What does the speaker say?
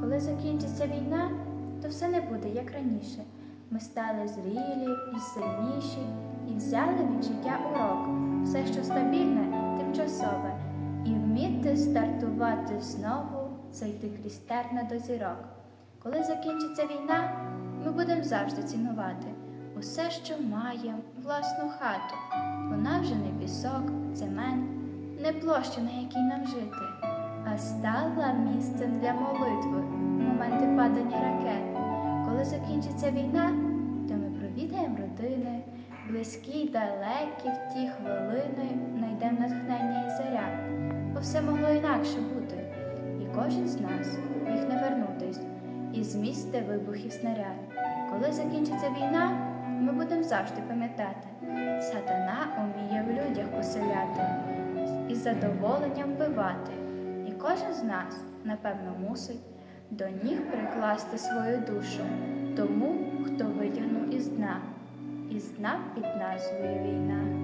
Коли закінчиться війна, то все не буде як раніше. Ми стали зрілі і сильніші, і взяли від життя урок. Все, що стабільне, тимчасове, і вміти стартувати знову, це йти крізь терна до зірок. Коли закінчиться війна, ми будемо завжди цінувати усе, що маємо, власну хату. Вона вже не пісок, цемент, не площа, на якій нам жити, а стала місцем для молитви падання ракет. Коли закінчиться війна, то ми провідаємо родини, близькі й далекі в ті хвилини знайдемо натхнення і заряд, бо все могло інакше бути, і кожен з нас міг не вернутись із місця вибухів снаряд. Коли закінчиться війна, ми будемо завжди пам'ятати, сатана уміє в людях поселяти, із задоволенням вбивати. І кожен з нас, напевно, мусить до ніг прикласти свою душу тому, хто витягнув із дна, із дна під назвою війна.